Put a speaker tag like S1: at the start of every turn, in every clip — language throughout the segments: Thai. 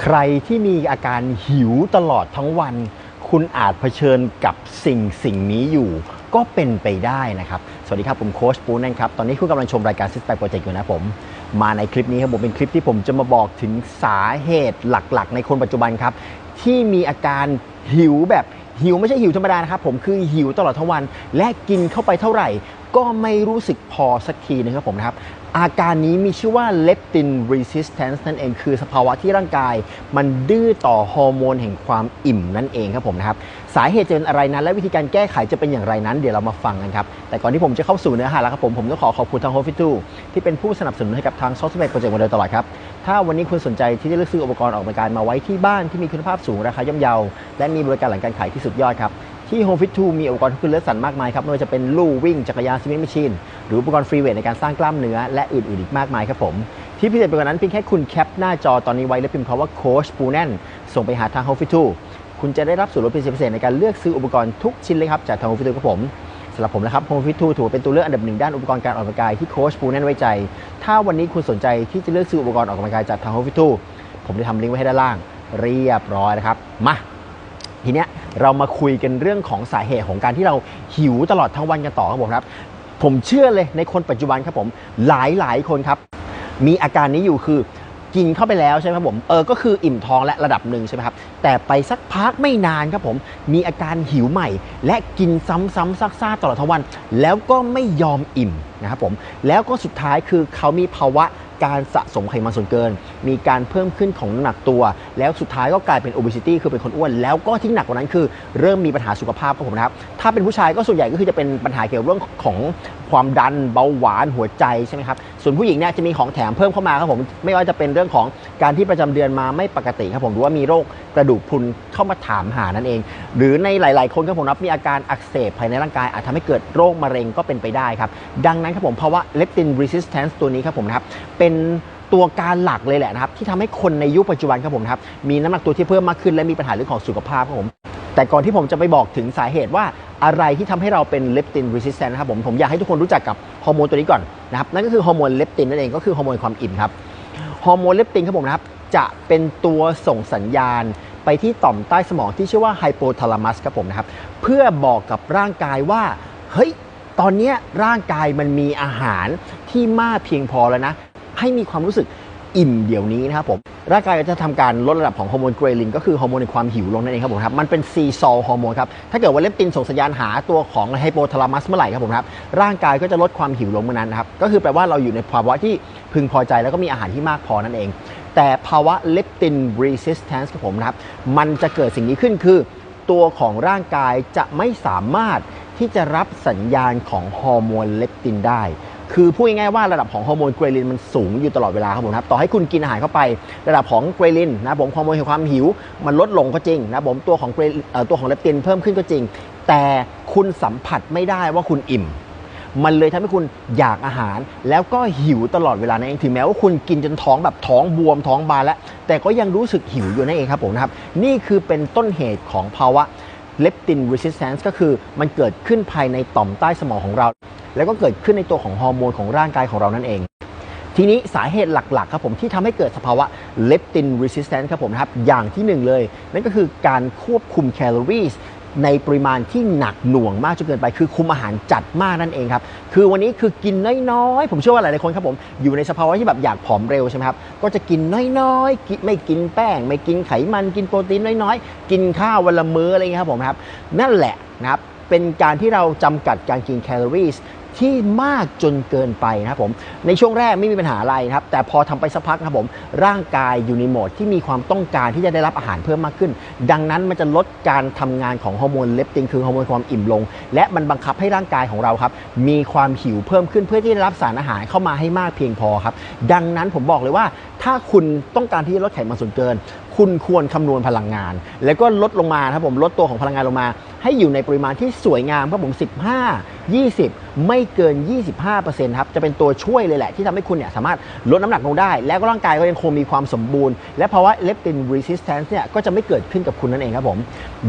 S1: ใครที่มีอาการหิวตลอดทั้งวัน คุณอาจเผชิญกับสิ่งสิ่งนี้อยู่ ก็เป็นไปได้นะครับ สวัสดีครับ ผมโค้ชปูนั่นครับ ตอนนี้คุณกำลังชมรายการ Six Pack Project อยู่นะผม มาในคลิปนี้ครับผมเป็นคลิปที่ผมจะมาบอกถึงสาเหตุหลักๆ ในคนปัจจุบันครับ ที่มีอาการหิวแบบหิวไม่ใช่หิวธรรมดานะครับผมคือหิวตลอดทั้งวัน และกินเข้าไปเท่าไหร่ ก็ไม่รู้สึกพอสักทีนะครับผมนะครับ อาการนี้มีชื่อว่า leptin resistance นั่นเองคือสภาวะที่ร่างกาย มันดื้อต่อฮอร์โมนแห่งความอิ่มนั่นเองครับผมนะครับ สาเหตุจะเป็นอะไรนั้นและวิธีการแก้ไขจะเป็นอย่างไรนั้น เดี๋ยวเรามาฟังกันครับ แต่ก่อนที่ผมจะเข้าสู่เนื้อหาแล้วครับผม ผมต้องขอขอบคุณทาง h o f i t 2ที่เป็นผู้สนับสนุนให้กับทาง s o f t w a r e Project มาโดยตลอดครับถ้าวันนี้คุณสนใจที่จะเลือกซื้ออุปกรณ์ออกกำลังกายมาไว้ที่บ้านที่มีคุณภาพสูงราคาย่อมเยาและมีบริการหลังการขายที่สุดยอดครับ ที่ Home Fit 2มีอุปกรณ์ที่คุณเลือกสรรมากมายครับไม่ว่าจะเป็นลู่วิ่งจักรยานสวิงมชชีนหรืออุปกรณ์ฟรีเวทในการสร้างกล้ามเนื้อและอื่น ๆ อีกมากมายครับผมที่พิเศษไปกว่านั้นเพียงแค่คุณแคปหน้าจอตอนนี้ไว้และพิมพ์คำว่าโค้ชปูแน่นส่งไปหาทาง Home Fit 2คุณจะได้รับส่วนลดพิเศษในการเลือกซื้ออุปกรณ์ทุกชิ้นเลยครับจากทาง Home Fit 2ครับผมสำหรับผมนะครับ Home Fit 2ถือเป็นตัวเลือกอันดับหนึ่งด้านอุปกรณ์การออกกำลังกายที่โค้ชปูแน่นไว้ใจ ถ้าวันนี้คุณสนใจที่จะเลือกซื้ออุปกรณ์ออกกำลังกายจากทาง Home Fit 2ผมได้ทำลิงก์ไว้ให้ด้านล่าง เรียบร้อยนะครับ มา ทีเนี้ย เรามาคุยกันเรื่องของสาเหตุของการที่เราหิวตลอดทั้งวันกันต่อครับผมครับ ผมเชื่อเลยในคนปัจจุบันครับผมหลายหลายคนครับ มีอาการนี้อยู่คือกินเข้าไปแล้วใช่ไหมครับผมเออก็คืออิ่มท้องและระดับหนึ่งใช่ไหมครับแต่ไปสักพักไม่นานครับผมมีอาการหิวใหม่ และกินซ้ำๆซากๆตลอดทั้งวัน แล้วก็ไม่ยอมอิ่มนะครับผมแล้วก็สุดท้ายคือเขามีภาวะ การสะสมไขมันส่วนเกิน มีการเพิ่มขึ้นของน้ำหนักตัว แล้วสุดท้ายก็กลายเป็น obesity คือเป็นคนอ้วน แล้วก็ที่หนักกว่านั้นคือ เริ่มมีปัญหาสุขภาพครับผมนะครับ ถ้าเป็นผู้ชายก็ส่วนใหญ่ก็คือจะเป็นปัญหาเกี่ยวกับเรื่องของ ความดันเบาหวานหัวใจใช่ไหมครับส่วนผู้หญิงเนี่ยจะมีของแถมเพิ่มเข้ามาครับผมไม่ว่าจะเป็นเรื่องของการที่ประจำเดือนมาไม่ปกติครับผมหรือว่ามีโรคกระดูกพรุนเข้ามาถามหานั่นเอง หรือในหลาย ๆ คนครับผมรับมีอาการอักเสบภายในร่างกายอาจทำให้เกิดโรคมะเร็งก็เป็นไปได้ครับดังนั้นครับผมภาวะ leptin resistance ตัวนี้ครับผมนะครับเป็นตัวการหลักเลยแหละนะครับที่ทำให้คนในยุคปัจจุบันครับผมนะครับมีน้ำหนักตัวที่เพิ่มมากขึ้นและมีปัญหาเรื่องของสุขภาพครับผม แต่ก่อนที่ผมจะไปบอกถึงสาเหตุว่าอะไรที่ทำให้เราเป็น leptin resistant นะครับผมผมอยากให้ทุกคนรู้จักกับฮอร์โมนตัวนี้ก่อนนะครับนั่นก็คือฮอร์โมนเลปตินนั่นเองก็คือฮอร์โมนความอิ่มครับฮอร์โมนเลปตินครับผมนะครับจะเป็นตัวส่งสัญญาณไปที่ต่อมใต้สมองที่ชื่อว่าไฮโปทาลามัสครับผมนะครับเพื่อบอกกับร่างกายว่าเฮ้ยตอนนี้ร่างกายมันมีอาหารที่มากเพียงพอแล้วนะให้มีความรู้สึก อิ่มเดี๋ยวนี้นะครับผมร่างกายจะทำการลดระดับของฮอร์โมนเกรลินก็คือฮอร์โมนในความหิวลงนั่นเองครับผมครับมันเป็นซีซอลฮอร์โมนครับถ้าเกิดว่าเลปตินส่งสัญญาณหาตัวของไฮโปทาลามัสเมื่อไหร่ครับผมครับร่างกายก็จะลดความหิวลงเมื่อนั้นนะครับก็คือแปลว่าเราอยู่ในภาวะที่พึงพอใจแล้วก็มีอาหารที่มากพอนั่นเอง แต่ภาวะเลปติน resistance ครับผมนะครับมันจะเกิดสิ่งนี้ขึ้นคือ ตัวของร่างกายจะไม่สามารถที่จะรับสัญญาณของฮอร์โมนเลปตินได้ คือพูดง่ายๆว่าระดับของฮอร์โมนเกรลินมันสูงอยู่ตลอดเวลาครับผมครับต่อให้คุณกินอาหารเข้าไป ระดับของเกรลินนะผมฮอร์โมนแห่งความหิว มันลดลงก็จริงนะผมตัวของเกรอตัวของเลปตินเพิ่มขึ้นก็จริง แต่คุณสัมผัสไม่ได้ว่าคุณอิ่มมันเลยทำให้คุณอยากอาหาร แล้วก็หิวตลอดเวลานั่นเองถึงแม้ว่าคุณกินจนท้องแบบท้องบวมท้องบานแล้ว แต่ก็ยังรู้สึกหิวอยู่นั่นเองครับผมนะครับ นี่คือเป็นต้นเหตุของภาวะ leptin resistance ก็คือมันเกิดขึ้นภายในต่อมใต้สมองของเรา แล้วก็เกิดขึ้นในตัวของฮอร์โมนของร่างกายของเรานั่นเอง ทีนี้สาเหตุหลักๆครับผมที่ทำให้เกิดสภาวะ leptin resistance ครับผมนะครับอย่างที่หนึ่งเลย นั่นก็คือการควบคุมแคลอรี่ ในปริมาณที่หนักหน่วงมากจนเกินไป คือคุมอาหารจัดมากนั่นเองครับ คือวันนี้คือกินน้อยๆ ผมเชื่อว่าหลายๆคนครับผมอยู่ในสภาวะที่แบบอยากผอมเร็วใช่ไหมครับ ก็จะกินน้อยๆ ไม่กินแป้ง ไม่กินไขมัน กินโปรตีนน้อยๆ กินข้าววันละมื้ออะไรเงี้ยครับผมครับ นั่นแหละนะครับเป็นการที่เราจำกัดการกินแคลอรี่ ที่มากจนเกินไปนะครับผมในช่วงแรกไม่มีปัญหาอะไรนะครับ แต่พอทำไปสักพักนะครับผมร่างกายอยู่ในโหมดที่มีความต้องการที่จะได้รับอาหารเพิ่มมากขึ้น ดังนั้นมันจะลดการทำงานของฮอร์โมนเลปตินคือฮอร์โมนความอิ่มลง และมันบังคับให้ร่างกายของเราครับมีความหิวเพิ่มขึ้นเพื่อที่จะรับสารอาหารเข้ามาให้มากเพียงพอครับดังนั้นผมบอกเลยว่า ถ้าคุณต้องการที่จะลดไขมันส่วนเกินคุณควรคำนวณพลังงาน แล้วก็ลดลงมาครับผมลดตัวของพลังงานลงมา ให้อยู่ในปริมาณที่สวยงามครับผม 15 20 ไม่เกิน 25%ครับจะเป็นตัวช่วยเลยแหละ ที่ทำให้คุณเนี่ยสามารถลดน้ำหนักลงได้ แล้วก็ร่างกายก็ยังคงมีความสมบูรณ์ และภาวะ leptin resistance เนี่ยก็จะไม่เกิดขึ้นกับคุณนั่นเองครับผม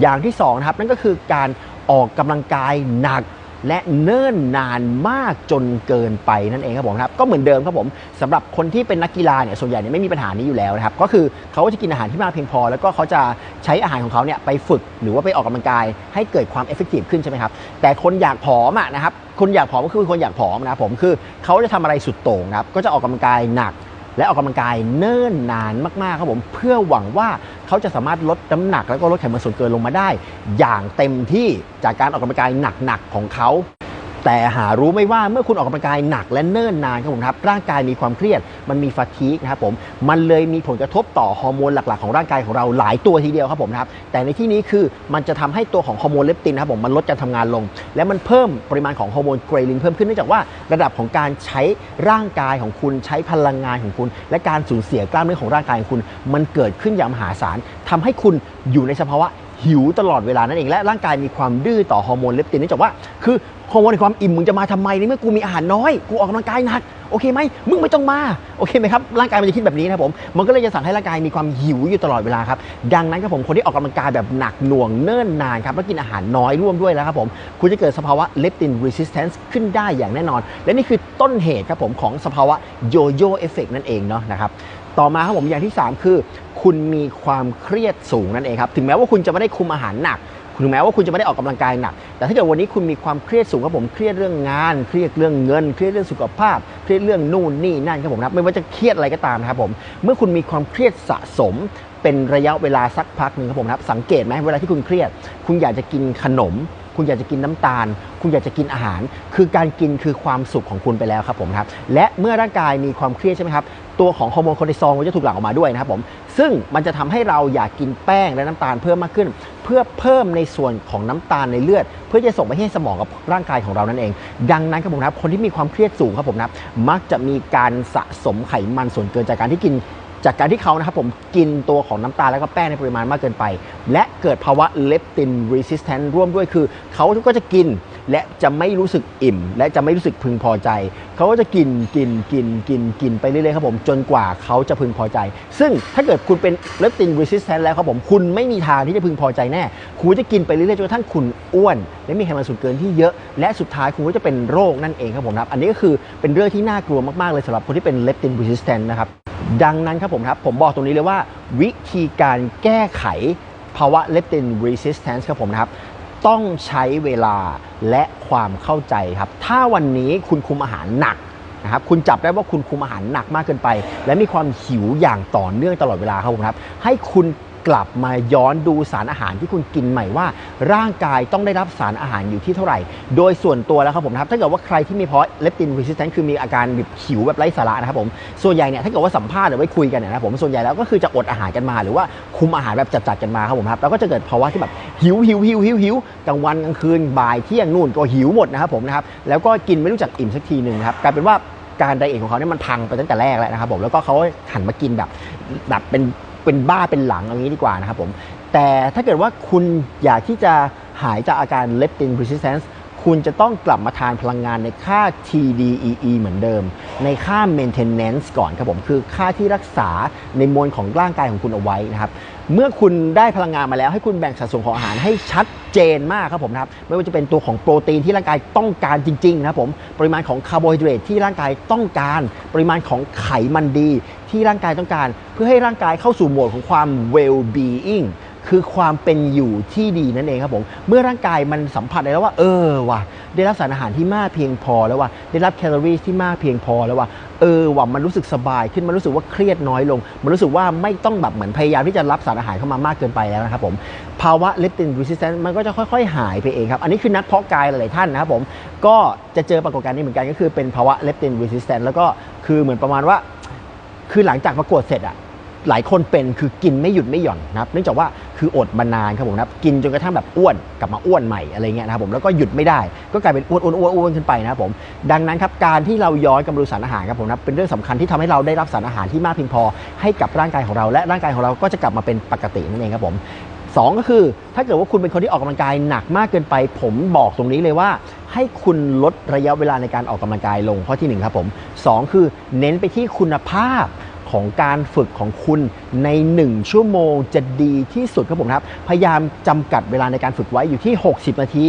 S1: อย่างที่สองนะครับนั่นก็คือการออกกำลังกายหนัก และเนิ่นนานมากจนเกินไปนั่นเองครับผมครับก็เหมือนเดิมครับผมสำหรับคนที่เป็นนักกีฬาเนี่ยส่วนใหญ่เนี่ยไม่มีปัญหานี้อยู่แล้วนะครับก็คือเขาจะกินอาหารที่มากเพียงพอ แล้วก็เขาจะใช้อาหารของเขาเนี่ยไปฝึกหรือว่าไปออกกำลังกายให้เกิดความเอฟเฟกตีฟขึ้นใช่ไหมครับแต่คนอยากผอมอะนะครับคนอยากผอมก็คือคนอยากผอมนะผมคือเขาจะทำอะไรสุดโต่งนะครับก็จะออกกำลังกายหนักและออกกำลังกายเนิ่นนานมากๆครับผมเพื่อหวังว่า เขาจะสามารถลดน้ำหนักแล้วก็ลดไขมันส่วนเกินลงมาได้อย่างเต็มที่จากการออกกำลังกายหนักๆของเขา แต่หารู้ไม่ว่าเมื่อคุณออกกำลังกายหนักและเนิ่นนานครับผมครับร่างกายมีความเครียด มันมีฟาทีกนะครับผมมันเลยมีผลกระทบต่อฮอร์โมนหลักๆของร่างกายของเราหลายตัวทีเดียวครับผมครับแต่ในที่นี้คือมันจะทำให้ตัวของฮอร์โมนเลปตินนะครับผมมันลดการทำงานลง และมันเพิ่มปริมาณของฮอร์โมนเกรลินเพิ่มขึ้นเนื่องจากว่าระดับของการใช้ร่างกายของคุณใช้พลังงานของคุณ และการสูญเสียกล้ามเนื้อของร่างกายของคุณ มันเกิดขึ้นอย่างมหาศาลทำให้คุณอยู่ในสภาวะหิวตลอดเวลานั่นเองและร่างกายมีความดื้อต่อฮอร์โมนเลปตินเนื่องจากว่าคือ ฮอร์โมนความอิ่มมึงจะมาทำไมในเมื่อกูมีอาหารน้อย กูออกกำลังกายหนัก โอเคไหมมึงไม่ต้องมา โอเคไหมครับ ร่างกายมันจะคิดแบบนี้นะผม มันก็เลยจะสั่งให้ร่างกายมีความหิวอยู่ตลอดเวลาครับ ดังนั้นครับผมคนที่ออกกำลังกายแบบหนักหน่วงเนิ่นนานครับแล้วกินอาหารน้อยร่วมด้วยแล้วครับผม คุณจะเกิดสภาวะเลปติน resistance ขึ้นได้อย่างแน่นอน และนี่คือต้นเหตุครับผมของสภาวะโยโย่เอฟเฟกนั่นเองเนาะนะครับต่อมาครับผมอย่างที่ 3 คือ คุณมีความเครียดสูงนั่นเองครับ ถึงแม้ว่าคุณจะไม่ได้คุมอาหารหนัก ถึงแม้ว่าคุณจะไม่ได้ออกกำลังกายหนัก แต่ถ้าเกิดวันนี้คุณมีความเครียดสูงครับผม เครียดเรื่องงาน เครียดเรื่องเงิน เครียดเรื่องสุขภาพ เครียดเรื่องนู่นนี่นั่นครับผมนะครับไม่ว่าจะเครียดอะไรก็ตามนะครับผม เมื่อคุณมีความเครียดสะสมเป็นระยะเวลาสักพักหนึ่งครับผมนะครับสังเกตไหมเวลาที่คุณเครียด คุณอยากจะกินขนม คุณอยากจะกินน้ำตาล คุณอยากจะกินอาหาร คือการกินคือความสุขของคุณไปแล้วครับผมครับ และเมื่อร่างกายมีความเครียดใช่ไหมครับ ตัวของฮอร์โมนคอร์ติซอลมันจะถูกหลั่งออกมาด้วยนะครับผม ซึ่งมันจะทำให้เราอยากกินแป้งและน้ำตาลเพิ่มมากขึ้น เพื่อเพิ่มในส่วนของน้ำตาลในเลือด เพื่อจะส่งไปให้สมองกับร่างกายของเรานั่นเอง ดังนั้นครับผมนะครับ คนที่มีความเครียดสูงครับผมนะครับมักจะมีการสะสมไขมันส่วนเกินจากการที่กิน จากการที่เขานะครับผมกินตัวของน้ำตาลแล้วก็แป้งในปริมาณมากเกินไป และเกิดภาวะเลปติน resistant ร่วมด้วยคือ เขาก็จะกินและจะไม่รู้สึกอิ่ม และจะไม่รู้สึกพึงพอใจ เขาก็จะกินกินกินกินกินไปเรื่อยๆครับผมจนกว่าเขาจะพึงพอใจ ซึ่งถ้าเกิดคุณเป็นเลปติน resistant แล้วครับผมคุณไม่มีทางที่จะพึงพอใจแน่คุณจะกินไปเรื่อยๆจนกระทั่งคุณอ้วน และมีไขมันส่วนเกินที่เยอะ และสุดท้ายคุณก็จะเป็นโรคนั่นเองครับผมครับอันนี้ก็คือเป็นเรื่องที่น่ากลัวมากๆเลยสำหรับคนที่เป็นเลปติน resistant นะครับ ดังนั้นครับผมครับ ผมบอกตรงนี้เลยว่า วิธีการแก้ไขภาวะเลปติน resistance ครับผมนะครับ ต้องใช้เวลาและความเข้าใจครับ ถ้าวันนี้คุณคุมอาหารหนักนะครับคุณจับได้ว่าคุณคุมอาหารหนักมากเกินไป และมีความหิวอย่างต่อเนื่องตลอดเวลาครับผมครับ ให้คุณ กลับมาย้อนดูสารอาหารที่คุณกินใหม่ว่า ร่างกายต้องได้รับสารอาหารอยู่ที่เท่าไหร่ โดยส่วนตัวแล้วครับผมนะครับถ้าเกิดว่าใครที่มีเพราะเลปติน resistant คือมีอาการแบบหิวแบบไร้สาระนะครับผมส่วนใหญ่เนี่ยถ้าเกิดว่าสัมภาษณ์หรือไว้คุยกันเนี่ยนะครับผมส่วนใหญ่แล้วก็คือจะอดอาหารกันมา หรือว่าคุมอาหารแบบจัดๆกันมาครับผมครับแล้วก็จะเกิดภาวะที่แบบหิวหิวหิวหิวหิวกลางวันกลางคืนบ่ายเที่ยงนู่นก็หิวหมดนะครับผมนะครับแล้วก็กินไม่รู้จักอิ่มสักทีหนึ่งครับกลายเป็นว่าการไดเอทของเขาเนี่ยมันพังไปตั้งแต่แรกแล้วนะครับผมแล้วก็เขาหันมากินแบบแบบเป็น เป็นบ้าเป็นหลังอางนี้ดีกว่านะครับผม แต่ถ้าเกิดว่าคุณอยากที่จะหายจากอาการ leptin resistance คุณจะต้องกลับมาทานพลังงานในค่า TDEE เหมือนเดิม ในค่า maintenance ก่อนครับผม คือค่าที่รักษาในมวลของร่างกายของคุณเอาไว้นะครับ เมื่อคุณได้พลังงานมาแล้วให้คุณแบ่งสัดส่วนของอาหารให้ชัดเจนมากครับผมนะครับ ไม่ว่าจะเป็นตัวของโปรตีนที่ร่างกายต้องการจริงๆนะครับผม ปริมาณของคาร์โบไฮเดรตที่ร่างกายต้องการ ปริมาณของไขมันดี ที่ร่างกายต้องการ เพื่อให้ร่างกายเข้าสู่โหมดของความ well being คือความเป็นอยู่ที่ดีนั่นเองครับผม เมื่อร่างกายมันสัมผัสได้แล้วว่า เออว่ะได้รับสารอาหารที่มากเพียงพอแล้วว่ะได้รับแคลอรี่ที่มากเพียงพอแล้วว่ะเออว่ะมันรู้สึกสบายขึ้นมันรู้สึกว่าเครียดน้อยลง มันรู้สึกว่าไม่ต้องแบบเหมือนพยายามที่จะรับสารอาหารเข้ามามากเกินไปแล้วนะครับผมภาวะเลปติน resistance มันก็จะค่อย ๆ หายไปเองครับ อันนี้คือนักเพาะกายหลายๆท่านนะครับผมก็จะเจอปรากฏการณ์นี้เหมือนกันก็คือเป็นภาวะเลปติน resistance แล้วก็คือเหมือนประมาณว่า คือหลังจากประกวดเสร็จอะหลายคนเป็นคือกินไม่หยุดไม่หย่อนนะครับเนื่องจากว่าคืออดมานานครับผมนะครับกินจนกระทั่งแบบอ้วนกลับมาอ้วนใหม่อะไรเงี้ยนะครับผมแล้วก็หยุดไม่ได้ ก็กลายเป็นอ้วนอ้วนอ้วนอ้วนขึ้นไปนะครับผมดังนั้นครับการที่เราย้อนกลับมาดูสารอาหารครับผมนะเป็นเรื่องสำคัญที่ทำให้เราได้รับสารอาหารที่มากเพียงพอ ให้กับร่างกายของเราและร่างกายของเราก็จะกลับมาเป็นปกตินั่นเองครับผม สองก็คือ ถ้าเกิดว่าคุณเป็นคนที่ออกกำลังกายหนักมากเกินไป ผมบอกตรงนี้เลยว่า ให้คุณลดระยะเวลาในการออกกำลังกายลงข้อที่หนึ่งครับผมสองคือเน้นไปที่คุณภาพของการฝึกของคุณใน 1 ชั่วโมงจะดีที่สุดครับผมครับ พยายามจำกัดเวลาในการฝึกไว้อยู่ที่ 60 นาที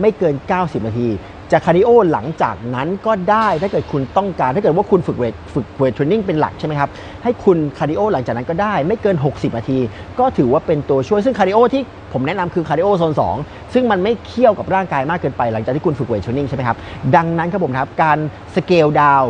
S1: ไม่เกิน 90 นาที จะคาร์ดิโอหลังจากนั้นก็ได้ถ้าเกิดคุณต้องการถ้าเกิดว่าคุณฝึกเวทฝึกเวทเทรนนิ่งเป็นหลักใช่ไหมครับให้คุณคาร์ดิโอหลังจากนั้นก็ได้ไม่เกิน 60 นาที ก็ถือว่าเป็นตัวช่วยซึ่งคาร์ดิโอที่ผมแนะนำคือคาร์ดิโอโซน2ซึ่งมันไม่เคี่ยวกับร่างกายมากเกินไป หลังจากที่คุณฝึกเวทเทรนนิ่งใช่ไหมครับดังนั้นครับผมครับการสเกลดาว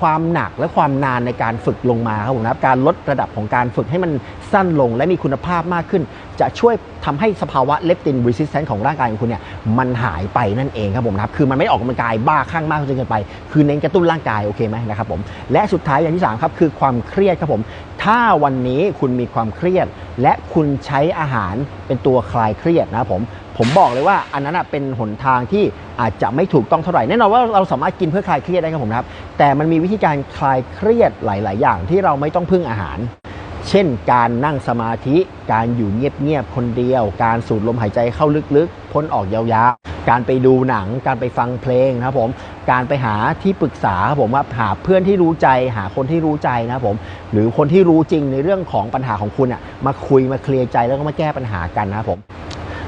S1: ความหนักและความนานในการฝึกลงมาครับผมนะครับการลดระดับของการฝึกให้มันสั้นลง และมีคุณภาพมากขึ้น จะช่วย ทำให้สภาวะเลปตินรีสิสแตนของร่างกายของคุณเนี่ยมันหายไปนั่นเองครับผมนะครับคือมันไม่ออกกำลังกายบ้าข้างมากจนเกินไป คือเน้นกระตุ้นร่างกายโอเคไหมนะครับผมและสุดท้ายอย่างที่สามครับคือความเครียดครับผมถ้าวันนี้คุณมีความเครียด และคุณใช้อาหารเป็นตัวคลายเครียดนะครับผมผมบอกเลยว่าอันนั้นเป็นหนทางที่อาจจะไม่ถูกต้องเท่าไหร่แน่นอนว่าเราสามารถกินเพื่อคลายเครียดได้ครับผมนะครับแต่มันมีวิธีการคลายเครียดหลาย ๆ อย่างที่เราไม่ต้องพึ่งอาหาร เช่นการนั่งสมาธิ การอยู่เงียบๆคนเดียว การสูดลมหายใจเข้าลึกๆ พ้นออกยาวๆ การไปดูหนัง การไปฟังเพลงนะครับผม การไปหาที่ปรึกษาครับผมว่าหาเพื่อนที่รู้ใจ หาคนที่รู้ใจนะครับผม หรือคนที่รู้จริงในเรื่องของปัญหาของคุณอะ มาคุยมาเคลียร์ใจแล้วก็มาแก้ปัญหากันนะครับผม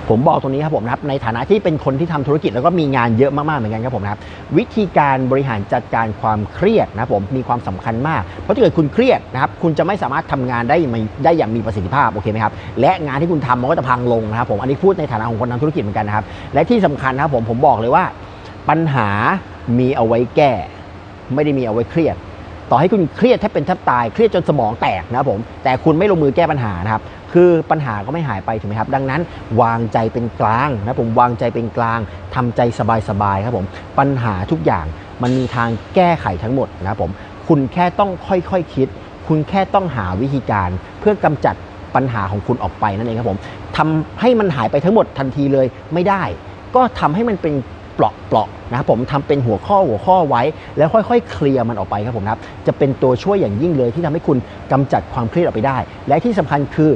S1: ผมบอกตรงนี้ครับผมนะครับในฐานะที่เป็นคนที่ทำธุรกิจแล้วก็มีงานเยอะมากๆเหมือนกันครับผมนะครับวิธีการบริหารจัดการความเครียดนะผมมีความสำคัญมาก เพราะถ้าเกิดคุณเครียดนะครับคุณจะไม่สามารถทำงานได้ได้อย่างมีประสิทธิภาพโอเคไหมครับและงานที่คุณทำมันก็จะพังลงนะครับผมอันนี้พูดในฐานะของคนทำธุรกิจเหมือนกันนะครับและที่สำคัญนะครับผมผมบอกเลยว่า ปัญหามีเอาไว้แก้ ไม่ได้มีเอาไว้เครียด ต่อให้คุณเครียดแทบเป็นแทบตายเครียดจนสมองแตกนะครับผมแต่คุณไม่ลงมือแก้ปัญหานะครับ คือปัญหาก็ไม่หายไปถูกไหมครับ ดังนั้นวางใจเป็นกลางนะผมวางใจเป็นกลางทำใจสบายๆครับผมปัญหาทุกอย่างมันมีทางแก้ไขทั้งหมดนะครับผมคุณแค่ต้องค่อยๆคคิด คุณแค่ต้องหาวิธีการ เพื่อกำจัดปัญหาของคุณออกไปนั่นเองครับผมทำให้มันหายไปทั้งหมดทันทีเลยไม่ได้ ก็ทำให้มันเป็นเปราะๆนะครับผมทำเป็นหัวข้อหัวข้อไว้ แล้วค่อยๆ เคลียร์มันออกไปครับผมนะครับจะเป็นตัวช่วยอย่างยิ่งเลยที่ทำให้คุณกำจัดความเครียดออกไปได้ และที่สำคัญคือ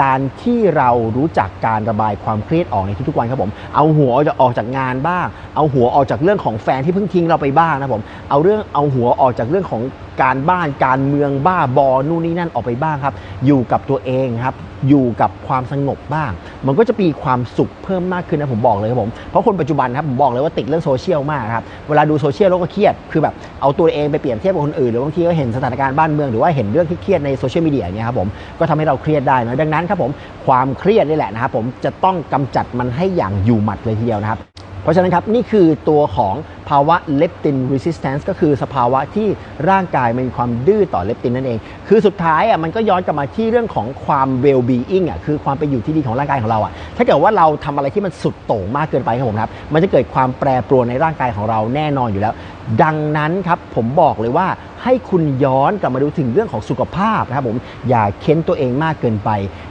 S1: การที่เรารู้จักการระบายความเครียดออกในทุกๆวันครับผม เอาหัวออกจากงานบ้าง เอาหัวออกจากเรื่องของแฟนที่เพิ่งทิ้งเราไปบ้างนะผม เอาเรื่องเอาหัวออกจากเรื่องของ การบ้านการเมืองบ้าบอนู่นนี่นั่นออกไปบ้างครับ อยู่กับตัวเองครับ อยู่กับความสงบบ้าง มันก็จะมีความสุขเพิ่มมากขึ้นนะผมบอกเลยครับผมเพราะคนปัจจุบันครับผมบอกเลยว่าติดเรื่องโซเชียลมากครับเวลาดูโซเชียลแล้วก็เครียดคือแบบเอาตัวเองไปเปรียบเทียบกับคนอื่นหรือบางทีก็เห็นสถานการณ์บ้านเมืองหรือว่าเห็นเรื่องที่เครียดในโซเชียลมีเดียเนี่ยครับผมก็ทำให้เราเครียดได้นะดังนั้นครับผมความเครียดนี่แหละนะครับผมจะต้องกำจัดมันให้อย่างอยู่หมัดเลยทีเดียวนะครับ เพราะฉะนั้นครับนี่คือตัวของภาวะเลปตินรีสิสแตนซ์ก็คือสภาวะที่ร่างกายมันมีความดื้อต่อเลปตินนั่นเอง คือสุดท้ายอะมันก็ย้อนกลับมาที่เรื่องของความเวลบีอิงอะคือความเป็นอยู่ที่ดีของร่างกายของเราอะถ้าเกิดว่าเราทำอะไรที่มันสุดโต่งมากเกินไปครับผมครับมันจะเกิดความแปรปรวนในร่างกายของเราแน่นอนอยู่แล้ว ดังนั้นครับผมบอกเลยว่าให้คุณย้อนกลับมาดูถึงเรื่องของสุขภาพนะครับผมอย่าเค้นตัวเองมากเกินไป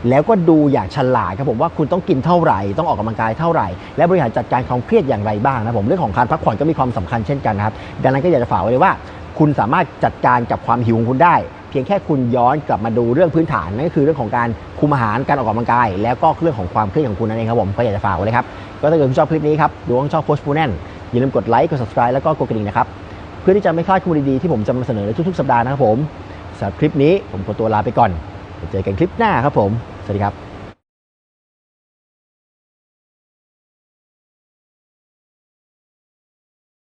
S1: แล้วก็ดูอย่างฉลาดครับผมว่าคุณต้องกินเท่าไหร่ ต้องออกกำลังกายเท่าไหร่ และบริหารจัดการความเครียดอย่างไรบ้างนะครับผมเรื่องของการพักผ่อนก็มีความสำคัญเช่นกันนะครับดังนั้นก็อยากจะฝากไว้เลยว่า คุณสามารถจัดการกับความหิวของคุณได้เพียงแค่คุณย้อนกลับมาดูเรื่องพื้นฐานนั่นก็คือเรื่องของการคุมอาหารการออกกำลังกาย แล้วก็เรื่องของความเครียดของคุณนั่นเองครับผมก็อยากจะฝากไว้เลยครับ ก็ถ้าเกิดคุณชอบคลิปนี้ครับหรือว่าชอบโค้ชปูแนน อย่าลืมกดไลค์กด subscribe แล้วก็กดกระดิ่งนะครับ เพื่อที่จะไม่พลาดข้อมูลดีๆที่ผมจะมาเสนอในทุกๆ สัปดาห์นะครับผมสำหรับคลิปนี้ผมขอตัวลาไปก่อนเจอกันคลิปหน้าครับผม สวัสดีครับ